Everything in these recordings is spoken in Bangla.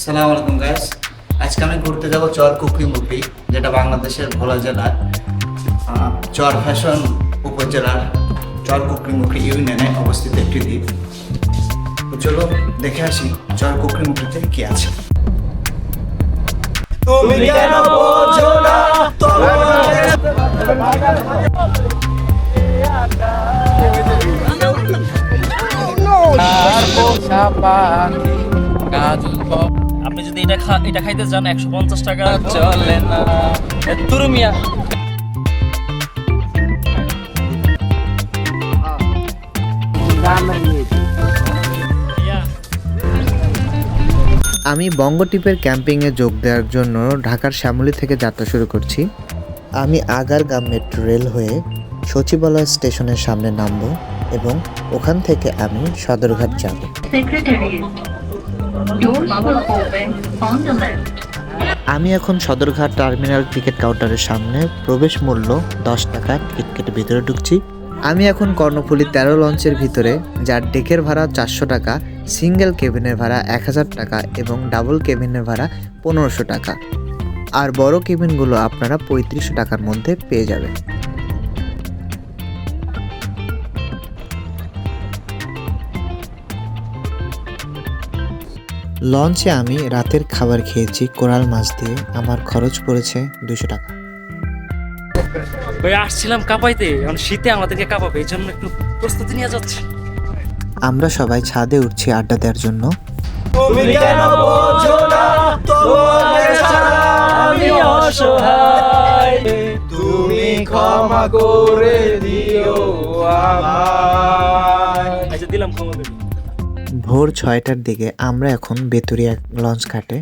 আসসালামু আলাইকুম গাইস আজকে আমি ঘুরতে যাব চর কুকরিমুখী যেটা বাংলাদেশের ভোলা জেলার চর ফ্যাশন উপজেলার চর কুকরিমুখী ইউনিয়নে অবস্থিত একটি দ্বীপ। চলো দেখে আসি চর কুকরিমুখীতে কি আছে। তুমি কেন বোঝো না আপনি যদি এটা খা এটা খাইতে চান একশো পঞ্চাশ টাকা। চলে না। তুরুমিয়া আমি বঙ্গটিপের ক্যাম্পিংয়ে যোগ দেওয়ার জন্য ঢাকার শ্যামলী থেকে যাত্রা শুরু করছি। আমি আগারগাম মেট্রো রেল হয়ে সচিবালয় স্টেশনের সামনে নামব এবং ওখান থেকে আমি সদরঘাট যাব। আমি এখন সদরঘাট টার্মিনাল টিকিট কাউন্টারের সামনে প্রবেশ মূল্য দশ টাকা টিকিট কেটে ভিতরে ঢুকছি। আমি এখন কর্ণফুলী তেরো লঞ্চের ভিতরে, যার ডেকের ভাড়া চারশো টাকা, সিঙ্গেল কেবিনের ভাড়া এক হাজার টাকা এবং ডাবল কেবিনের ভাড়া পনেরোশো টাকা। আর বড় কেবিনগুলো আপনারা পঁয়ত্রিশশো টাকার মধ্যে পেয়ে যাবেন। লঞ্চে আমি রাতের খাবার খেয়েছি কোরাল মাছ দিয়ে। আমার খরচ পড়েছে দুশো টাকা। ভাই আসছিলাম কাঁপাইতে। এখন শীতে আমাদেরকে কাঁপাবে এই জন্য একটু প্রস্তুতি নিয়ে যাচ্ছে। আমরা সবাই ছাদে উঠছি আড্ডা দেওয়ার জন্য। তুমি কেন বোঝো না তোমাকে ছাড়া আমি অসহায়। তুমি ক্ষমা করে দিও আমায়। আচ্ছা দিলাম ক্ষমা। ভোর ছয়টার দিকে আমরা এখন বেতুরিয়া লঞ্চ ঘাটে।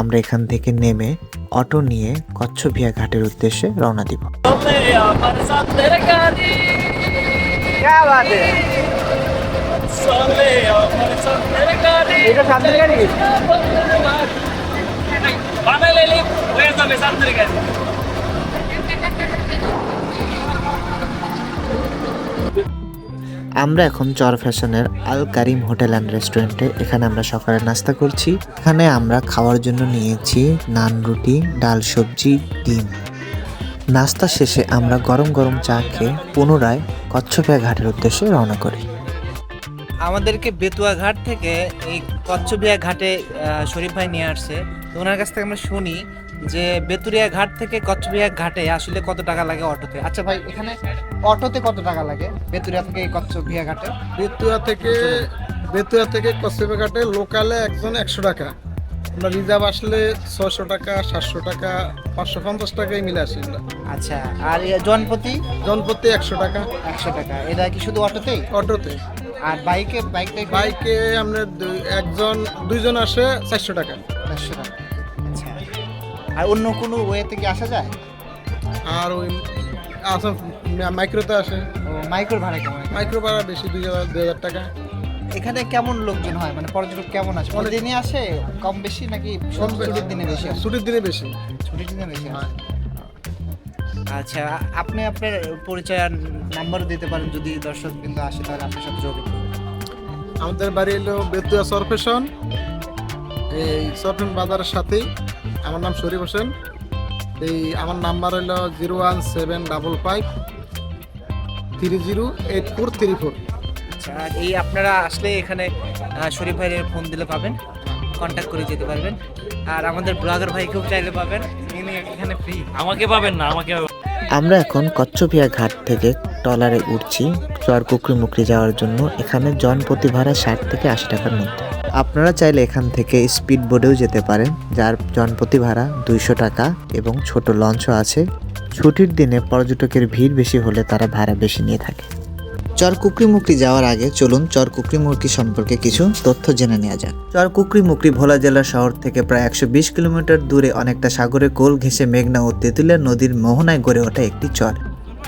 আমরা এখান থেকে নেমে অটো নিয়ে কচ্ছভিয়া ঘাটের উদ্দেশ্যে রওনা দিব। আমরা এখন চর ফ্যাশনের আল কারিম হোটেল অ্যান্ড রেস্টুরেন্টে। এখানে আমরা সকালে নাস্তা করছি। এখানে আমরা খাওয়ার জন্য নিয়েছি নান রুটি, ডাল সবজি, ডিম। নাস্তা শেষে আমরা গরম গরম চা খেয়ে পুনরায় কচ্ছপিয়া ঘাটের উদ্দেশ্যে রওনা করি। আমাদেরকে বেতুয়া ঘাট থেকে এই কচ্ছপিয়া ঘাটে শরীফ ভাই নিয়ে আসছে। তো ওনার কাছ থেকে আমরা শুনি যে বেতুরিয়া ঘাট থেকে কচ্ছবিয়া ঘাটে আসলে কত টাকা লাগে অটোতে? আচ্ছা ভাই এখানে অটোতে কত টাকা লাগে? বেতুরিয়া থেকে কচ্ছবিয়া ঘাটে? বেতুয়া থেকে বেতুয়া থেকে কসিবে ঘাটে লোকালে একজন একশো টাকা। আমরা রিজার্ভ আসলে ছশো টাকা সাতশো টাকা পাঁচশো পঞ্চাশ টাকায় মিলে আসি আমরা আচ্ছা আর এ জনপতি জনপ্রতি একশো টাকা। একশো টাকা। এটা কি শুধু অটোতেই? অটোতে। আর বাইকে বাইকটা বাইকে আমরা দুই- একজন দুইজন আসে চারশো টাকা। চারশো টাকা। আর অন্য কোনো ওয়েতে কি আসা যায়? আর ওই আসা মাইক্রোতে আসে। ও মাইক্রোর ভাড়া কেমন? মাইক্রো ভাড়া বেশি দুই হাজার দুই হাজার টাকা। এখানে কেমন লোকজন হয়? মানে পর্যটক কেমন আছে? দিনে আসে? কম বেশি নাকি ছুটির দিনে বেশি ছুটির দিনে বেশি। ছুটির দিনে বেশি হ্যাঁ। আসে? আচ্ছা আপনি আপনার পরিচয় নাম্বার দিতে পারেন যদি দর্শক কিন্তু আসে তাহলে আপনার সাথে যোগাযোগ আমাদের বাড়ি হলো বেতুয়া সরফেশন। এই সরফেন বাজারের সাথেই। আমার নাম শরীফ হোসেন। এই আমার নাম্বার হলো zero one seven double five three zero eight four three four. আচ্ছা আর এই আপনারা আসলে এখানে শরীফ ভাইয়ের ফোন দিলে পাবেন কন্ট্যাক্ট করে যেতে পারবেন। আর আমাদের ব্লগার ভাইকেও চাইলে পাবেন ইনি এখানে ফ্রি আমাকে পাবেন না আমাকে আমরা এখন কচ্ছপিয়া ঘাট থেকে ট্রলারে উঠছি চর কুকরি মুকরি যাওয়ার জন্য। এখানে জনপ্রতি ভাড়া ষাট থেকে আশি টাকার মধ্যে। আপনারা চাইলে এখান থেকে স্পিড বোটেও যেতে পারেন, যার জনপ্রতি ভাড়া দুইশো টাকা এবং ছোট লঞ্চও আছে। ছুটির দিনে পর্যটকের ভিড় বেশি হলে তারা ভাড়া বেশি নিয়ে থাকে। চর কুকরিমুকরি যাওয়ার আগে চলুন চর কুকরিমুকরি সম্পর্কে কিছু তথ্য জেনে নেওয়া যাক। চর কুকরিমুকরি ভোলা জেলার শহর থেকে প্রায় একশো বিশ কিলোমিটার দূরে অনেকটা সাগরে কোল ঘেঁষে মেঘনা ও তেঁতুলিয়া নদীর মোহনায় গড়ে ওঠা একটি চর।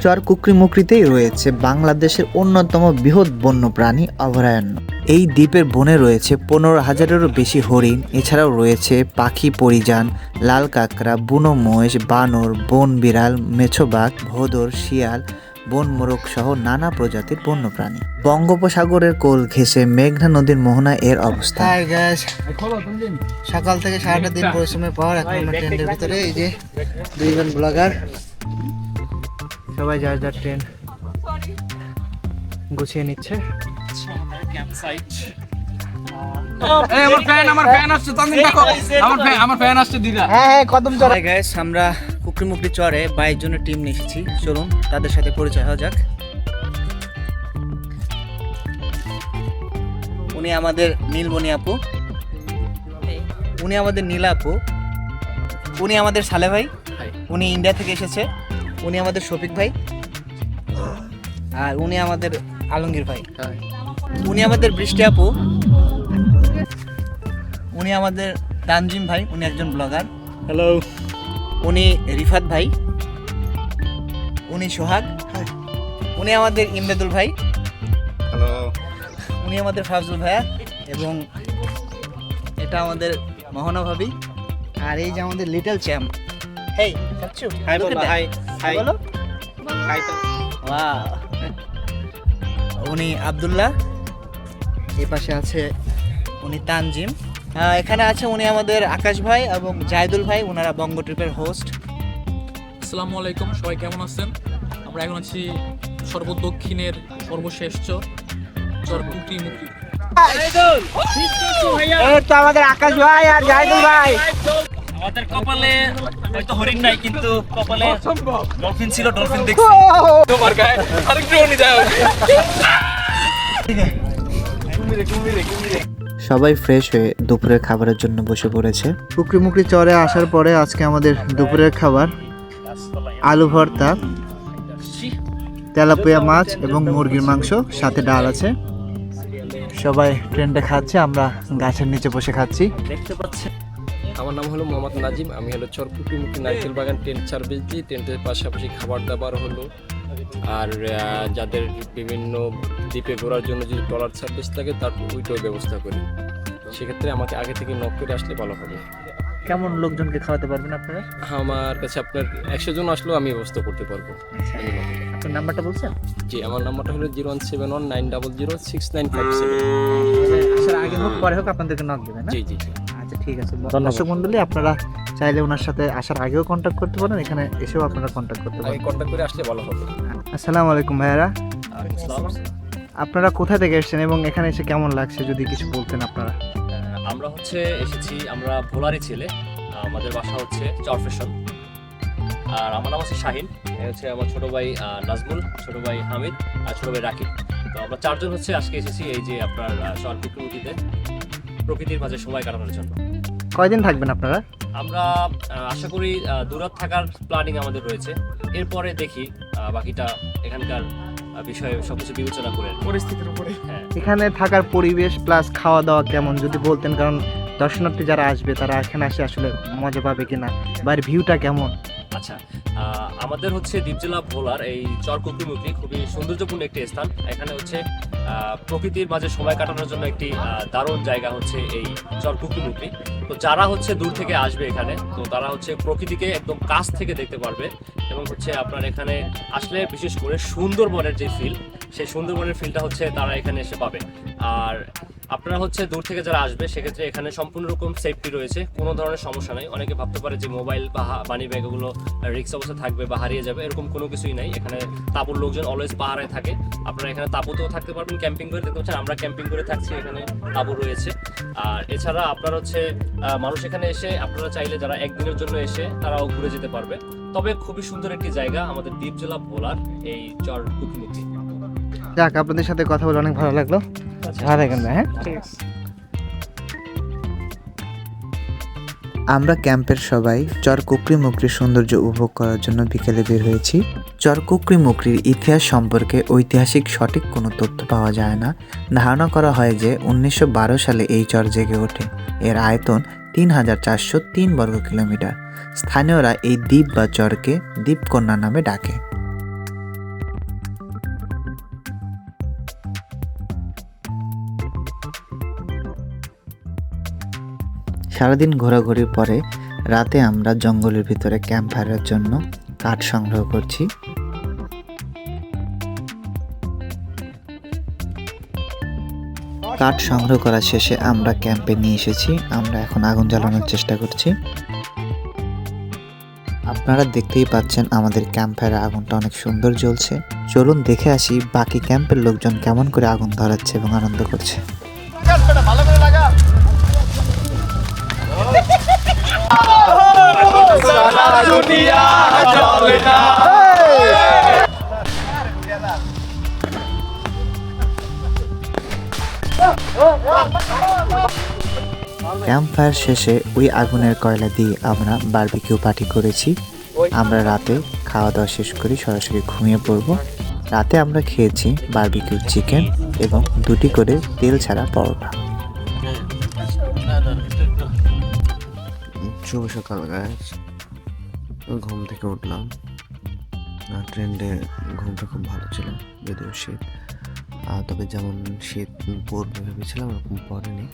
চর কুকরিমুকরিতেই রয়েছে বাংলাদেশের অন্যতম বৃহৎ বন্যপ্রাণী অভয়ারণ্য। এই দ্বীপের বনে রয়েছে পনেরো হাজারেরও বেশি হরিণ, এছাড়াও রয়েছে পাখি, পরিযান, লাল কাঁকড়া, বুনো মহিষ, বানর, বন বিড়াল, মেছোবাঘ, ভোদর, শিয়াল, বন মোরগ সহ নানা প্রজাতির বন্যপ্রাণী। বঙ্গোপসাগরের কোল ঘেঁষে মেঘনা নদীর মোহনা এর গ্যাস সকাল থেকে সারাটা দিন পরিশ্রমের পর এখন ভিতরে, এই যে দুইজন ব্লগার। সবাই যার যার ট্রেন গুছিয়ে নিচ্ছে। আমার হ্যাঁ হ্যাঁ আমরা কুকরিমুকরি চরে বাইশ জনের টিম নিয়ে এসেছি। চলুন তাদের সাথে পরিচয় হওয়া যাক। উনি আমাদের নীলমণি আপু। উনি আমাদের নীলা আপু। উনি আমাদের সালে ভাই। উনি ইন্ডিয়া থেকে এসেছে। উনি আমাদের শফিক ভাই আর উনি আমাদের আলমগীর ভাই। উনি আমাদের বৃষ্টি আপু। উনি আমাদের তানজিম ভাই উনি একজন ব্লগার। হ্যালো উনি রিফাত ভাই। উনি সোহাগ। উনি আমাদের ইমদাদুল ভাই। হ্যালো উনি আমাদের ফাফজুল ভাইয়া এবং এটা আমাদের মোহনা ভাবি আর এই যে আমাদের little champ hey hi hi hi বলো। হাই তো ওয়াও উনি আব্দুল্লাহ এই পাশে আছে উনি তানজিম। এখানে আছে উনি আমাদের আকাশ ভাই এবং জায়দুল ভাই ওনারা বঙ্গ ট্রিপের হোস্ট আসসালামু আলাইকুম সবাই কেমন আছেন? আমরা এখন আছি সর্বদক্ষিণের সর্বশেষ চর চর কুকরি মুকরি তো আমাদের আকাশ ভাই আর জায়দুল ভাই। আমাদের কপালে হয়তো হরিণ নাই কিন্তু কপালে ডলফিন ছিল ডলফিন দেখছি। তোমার গায়ে আরেকটু যায় সবাই ফ্রেশ হয়ে দুপুরের খাবারের জন্য বসে পড়েছে। কুকরিমুকরি চরে আসার পরে আজকে আমাদের দুপুরের খাবার আলু ভর্তা তেলাপিয়া মাছ এবং মুরগির মাংস সাথে ডাল আছে। সবাই ট্রেনটা খাচ্ছে আমরা গাছের নিচে বসে খাচ্ছি। দেখতে পাচ্ছেন। আমার নাম হলো মোহাম্মদ নাজিম আমি হলো চরকুটিমুখী নারকেল বাগান টেন্ট সার্ভিস দিই টেন্টের পাশাপাশি খাবার দাবার হলো। আর যাদের বিভিন্ন দ্বীপে ঘোরার জন্য যদি ট্রলার সার্ভিস থাকে তার ওইটাও ব্যবস্থা করি। সেক্ষেত্রে আমাকে আগে থেকে নক করে আসলে ভালো হবে। কেমন লোকজনকে খাওয়াতে পারবেন আপনারা? আমার কাছে আপনার একশো জন আসলেও আমি ব্যবস্থা করতে পারব। আপনার নাম্বারটা বলছেন? জি আমার নাম্বারটা হলো zero one seven one nine double zero six nine five seven. আসার আগে হোক পরে হোক আপনাদেরকে নক দেবেন? জি জি জি। আচ্ছা ঠিক আছে। দর্শক মন্ডলী আপনারা চাইলে ওনার সাথে আসার আগেও কন্ট্যাক্ট করতে পারেন এখানে এসেও আপনারা কন্ট্যাক্ট করতে পারেন। কন্ট্যাক্ট করে আসলে ভালো হবে। আসসালামু আলাইকুম ভাইয়ারা। আপনারা কোথা থেকে এসেছেন এবং এখানে এসে কেমন লাগছে যদি কিছু বলতেন আপনারা? আহ, আমরা হচ্ছে এসেছি আমরা ভোলারি ছেলে। আমাদের বাসা হচ্ছে চরফেশন আর আমার নাম হচ্ছে শাহিন এ হচ্ছে আমার ছোট ভাই নাজমুল ছোট ভাই হামিদ আর ছোট ভাই রাকিব। তো আমরা চারজন হচ্ছে আজকে এসেছি এই যে আপনার কুকুরুটিতে প্রকৃতির মাঝে সময় কাটানোর জন্য। কয়দিন থাকবেন আপনারা? আমরা আশা করি দূরাত থাকার প্ল্যানিং আমাদের রয়েছে। এরপরে দেখি আহ, বাকিটা এখানকার বিষয়ে সবকিছু বিবেচনা করে। পরিস্থিতির উপরে। হ্যাঁ। এখানে থাকার পরিবেশ প্লাস খাওয়া দাওয়া কেমন যদি বলতেন কারণ দর্শনার্থী যারা আসবে তারা এখানে আসে আসলে মজা পাবে কিনা বাইরের ভিউটা কেমন? আচ্ছা আমাদের হচ্ছে দ্বীপ জেলা ভোলার এই চরকুকুমুখী খুবই সৌন্দর্যপূর্ণ একটি স্থান। এখানে হচ্ছে প্রকৃতির মাঝে সময় কাটানোর জন্য একটি দারুণ জায়গা হচ্ছে এই চরকুকুমুখী তো যারা হচ্ছে দূর থেকে আসবে এখানে, তো তারা হচ্ছে প্রকৃতিকে একদম কাছ থেকে দেখতে পারবে এবং হচ্ছে আপনার এখানে আসলে বিশেষ করে সুন্দরবনের যে ফিল সেই সুন্দরবনের ফিলটা হচ্ছে তারা এখানে এসে পাবে। আর আপনারা হচ্ছে দূর থেকে যারা আসবে, সেক্ষেত্রে এখানে সম্পূর্ণ রকম সেফটি রয়েছে। কোনো ধরনের সমস্যা নাই। অনেকে ভাবতে পারে যে মোবাইল বা মানি ব্যাগ এগুলো রিক্স অবস্থা থাকবে বা হারিয়ে যাবে। এরকম কোনো কিছুই নাই। এখানে তাঁবুর লোকজন অলওয়েজ পাহারায় থাকে। আপনারা এখানে তাঁবুতেও থাকতে পারবেন ক্যাম্পিং করে। দেখতে পাচ্ছেন, আমরা ক্যাম্পিং করে থাকছি, এখানে তাঁবু রয়েছে। আর এছাড়া আপনার হচ্ছে মানুষ এখানে এসে, আপনারা চাইলে যারা একদিনের জন্য এসে, তারাও ঘুরে যেতে পারবে। তবে খুবই সুন্দর একটি জায়গা, আমাদের দ্বীপ জেলা ভোলার এই চর কুকিমুখী যাক, আপনাদের সাথে কথা বলে অনেক ভালো লাগল। ভালো থাকেন ভাই, হ্যাঁ? আমরা ক্যাম্পের সবাই চর কুকরি মুকরির সৌন্দর্য উপভোগ করার জন্য বিকেলে বের হয়েছি। চর কুকরি মুকরির ইতিহাস সম্পর্কে ঐতিহাসিক সঠিক কোনো তথ্য পাওয়া যায় না। ধারণা করা হয় যে উনিশশো বারো সালে এই চর জেগে ওঠে। এর আয়তন তিন হাজার চারশো তিন বর্গ কিলোমিটার স্থানীয়রা এই দ্বীপ বা চরকে দ্বীপকন্যা নামে ডাকে। সারাদিন ঘোরাঘুরির পরে রাতে আমরা জঙ্গলের ভিতরে ক্যাম্প ফায়ারের জন্য কাঠ সংগ্রহ করছি। কাঠ সংগ্রহ করা শেষে আমরা ক্যাম্পে নিয়ে এসেছি। আমরা এখন আগুন জ্বালানোর চেষ্টা করছি। আপনারা দেখতেই পাচ্ছেন আমাদের ক্যাম্প ফায়ারের আগুনটা অনেক সুন্দর জ্বলছে। চলুন দেখে আসি বাকি ক্যাম্পের লোকজন কেমন করে আগুন ধরাচ্ছে এবং আনন্দ করছে। ক্যাম্প ফায়ার শেষে ওই আগুনের কয়লা দিয়ে আমরা বারবিকিউ পার্টি করেছি। আমরা রাতে খাওয়া দাওয়া শেষ করে সরাসরি ঘুমিয়ে পড়ব। রাতে আমরা খেয়েছি বারবিকিউ চিকেন এবং দুটি করে তেল ছাড়া পরোটা। শুভ সকাল গাছ ঘুম থেকে উঠলাম। আর ট্রেন্ডে ঘুমটা খুব ভালো ছিল, যদিও শীত। তবে যেমন শীত পড়বে ভেবেছিলাম, ওরকম পড়েনি।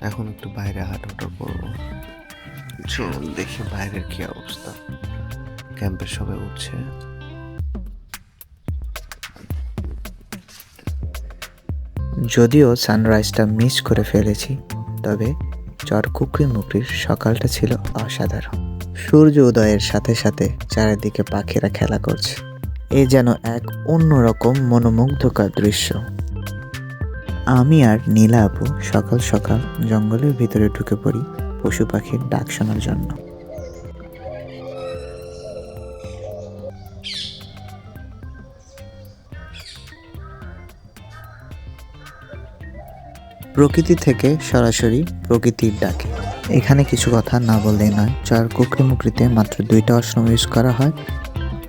এখন একটু বাইরে হাঁটাহাঁটা করব। চলুন দেখি বাইরের কি অবস্থা। ক্যাম্পের সবাই উঠছে। যদিও সানরাইজটা মিস করে ফেলেছি, তবে চর কুকরি মুকরির সকালটা ছিল অসাধারণ। সূর্য উদয়ের সাথে সাথে চারিদিকে পাখিরা খেলা করছে। এ যেন এক অন্যরকম মনোমুগ্ধকর দৃশ্য। আমি আর নীলা আপু সকাল সকাল জঙ্গলের ভিতরে ঢুকে পড়ি পশু পাখির ডাক শোনার জন্য। প্রকৃতি থেকে সরাসরি প্রকৃতির ডাকে। এখানে কিছু কথা না বললেই নয় চর কুকরি মুকরিতে মাত্র দুইটা আশ্রম ইউজ করা হয়,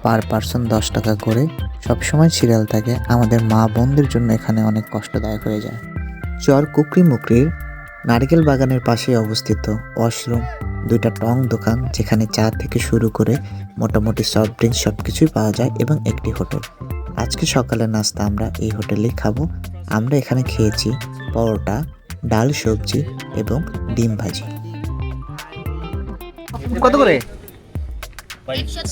পার পার্সন দশ টাকা করে। সবসময় সিরিয়াল থাকে, আমাদের মা বোনদের জন্য এখানে অনেক কষ্টদায়ক হয়ে যায়। চর কুকরি মুকরির নারকেল বাগানের পাশে অবস্থিত ওয়াশরুম, দুইটা টং দোকান, যেখানে চা থেকে শুরু করে মোটামুটি সফট ড্রিঙ্কস সব কিছুই পাওয়া যায়, এবং একটি হোটেল। আজকে সকালের নাস্তা আমরা এই হোটেলেই খাব। আমরা এখানে খেয়েছি পরোটা ডাল সবজি এবং ডিম ভাজি। কত করে?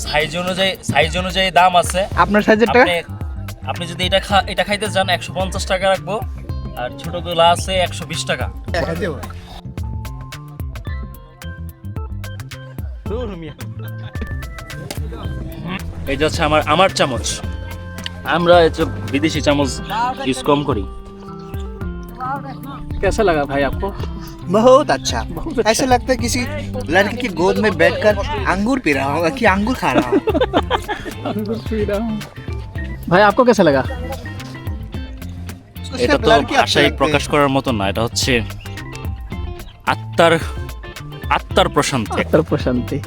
সাইজ অনুযায়ী সাইজ অনুযায়ী দাম আছে। আপনার সাইজেরটা আপনি আপনি যদি এটা খা এটা খাইতে চান একশো পঞ্চাশ টাকা রাখব। আর ছোটগুলো আছে একশো বিশ টাকা। এই যে হচ্ছে আমার আমার চামচ। আমরা এই যে বিদেশি চামচ ইউজ কম করি कैसा लगा भाई आपको बहुत अच्छा ऐसा लगता है किसी लड़के की गोद में बैठकर अंगूर पी रहा होगा कि अंगूर खा रहा हूँ भाई आपको कैसा लगा এটা তো ভাষায় প্রকাশ করার মতো না এটা হচ্ছে আত্মার আত্মার প্রশান্তি उत्तर प्रशांति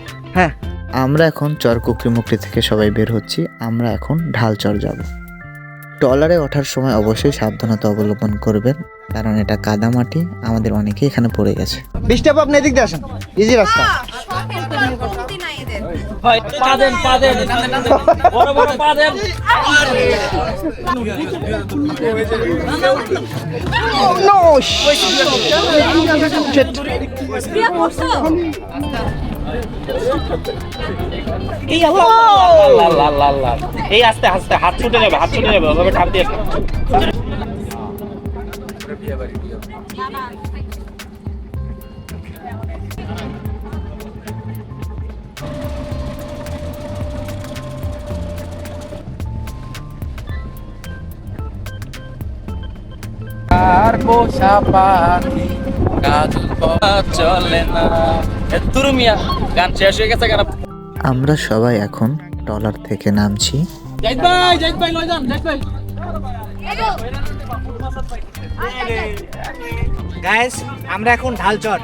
আমরা এখন চর কুকরি মুকরি থেকে সবাই বের হচ্ছি আমরা এখন ঢালচর যাব। ট্রলারে ওঠার সময় অবশ্যই সাবধানতা অবলম্বন করবেন কারণ এটা কাদা মাটি আমাদের অনেকেই এখানে পড়ে গেছে। বৃষ্টি আপনি এদিক দিয়ে আসেন। ইজি রাস্তা। পা দেন দেন এই আস্তে আস্তে, হাত ছুটে যাবে হাত ছুটে যাবে ওভাবে ঠাপ দিয়ে। আর পোষা পাখি চলে না। তুরুমিয়া গান শেষ হয়ে গেছে গান আমরা সবাই এখন ট্রলার থেকে নামছি। জাহিদ ভাই জাহিদ ভাই লয় যান জাহিদ ভাই। গাইস আমরা এখন ঢালচর।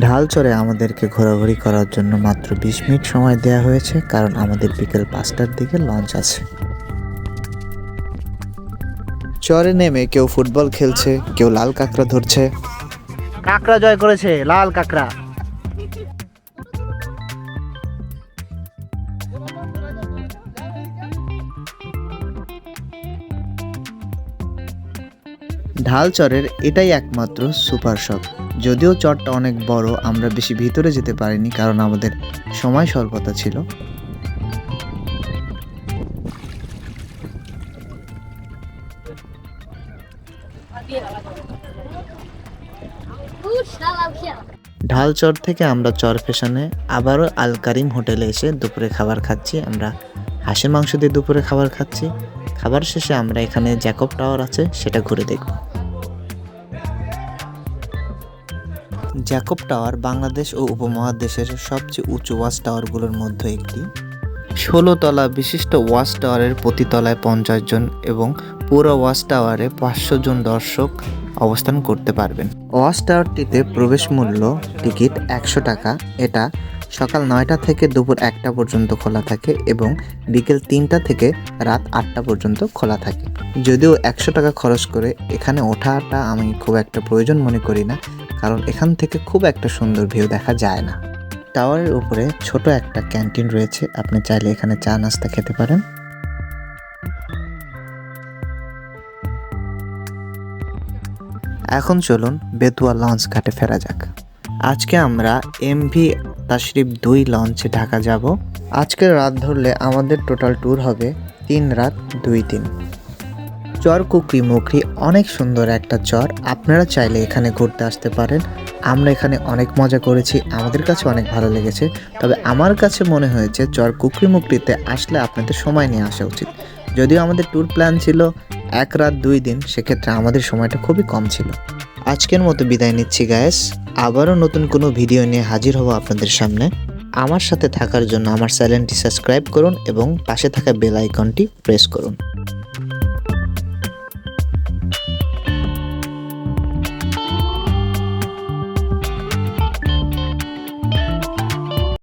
ঢালচরে আমাদেরকে ঘোরাঘুরি করার জন্য মাত্র বিশ মিনিট সময় দেওয়া হয়েছে, কারণ আমাদের বিকেল পাঁচটার দিকে লঞ্চ আছে। চরে নেমে কেউ ফুটবল খেলছে, কেউ লাল কাঁকড়া ধরছে। কাঁকড়া জয় করেছে, লাল কাকড়া। ঢাল চরের এটাই একমাত্র সুপার শপ যদিও চরটা অনেক বড়, আমরা বেশি ভিতরে যেতে পারিনি কারণ আমাদের সময় স্বল্পতা ছিল। ঢালচর থেকে আমরা চর ফেশনে আবারও আল কারিম হোটেলে এসে দুপুরে খাবার খাচ্ছি। আমরা হাঁসের মাংস দিয়ে দুপুরে খাবার খাচ্ছি। খাবার শেষে আমরা এখানে জ্যাকব টাওয়ার আছে, সেটা ঘুরে দেখব। জ্যাকব টাওয়ার বাংলাদেশ ও উপমহাদেশের সবচেয়ে উঁচু ওয়াচ টাওয়ারগুলোর মধ্যে একটি। ষোলো তলা বিশিষ্ট ওয়াচ টাওয়ারের প্রতি তলায় পঞ্চাশ জন এবং পুরো ওয়াচ টাওয়ারে পাঁচশো জন দর্শক অবস্থান করতে পারবেন। ওয়াচ টাওয়ারটিতে প্রবেশ মূল্য টিকিট একশো টাকা। এটা সকাল নয়টা থেকে দুপুর একটা পর্যন্ত খোলা থাকে এবং বিকেল তিনটা থেকে রাত আটটা পর্যন্ত খোলা থাকে। যদিও একশো টাকা খরচ করে এখানে ওঠাটা আমি খুব একটা প্রয়োজন মনে করি না। কারণ এখান থেকে খুব একটা সুন্দর ভিউ দেখা যায় না। টাওয়ারের উপরে ছোট একটা ক্যান্টিন রয়েছে, আপনি চাইলে এখানে চা নাস্তা খেতে পারেন। এখন চলুন বেতুয়া লঞ্চ ঘাটে ফেরা যাক। আজকে আমরা এমভি তাশরিফ দুই লঞ্চে ঢাকা যাব। আজকের রাত ধরলে আমাদের টোটাল ট্যুর হবে তিন রাত দুই দিন। চর, কুকরি মুকরি অনেক সুন্দর একটা চর। আপনারা চাইলে এখানে ঘুরতে আসতে পারেন। আমরা এখানে অনেক মজা করেছি, আমাদের কাছে অনেক ভালো লেগেছে। তবে আমার কাছে মনে হয়েছে চর, কুকরি মুকরিতে আসলে আপনাদের সময় নিয়ে আসা উচিত। যদিও আমাদের ট্যুর প্ল্যান ছিল এক রাত দুই দিন, সেক্ষেত্রে আমাদের সময়টা খুবই কম ছিল। আজকের মতো বিদায় নিচ্ছি গ্যাস আবারও নতুন কোনো ভিডিও নিয়ে হাজির হব আপনাদের সামনে। আমার সাথে থাকার জন্য আমার চ্যানেলটি সাবস্ক্রাইব করুন এবং পাশে থাকা বেল আইকনটি প্রেস করুন।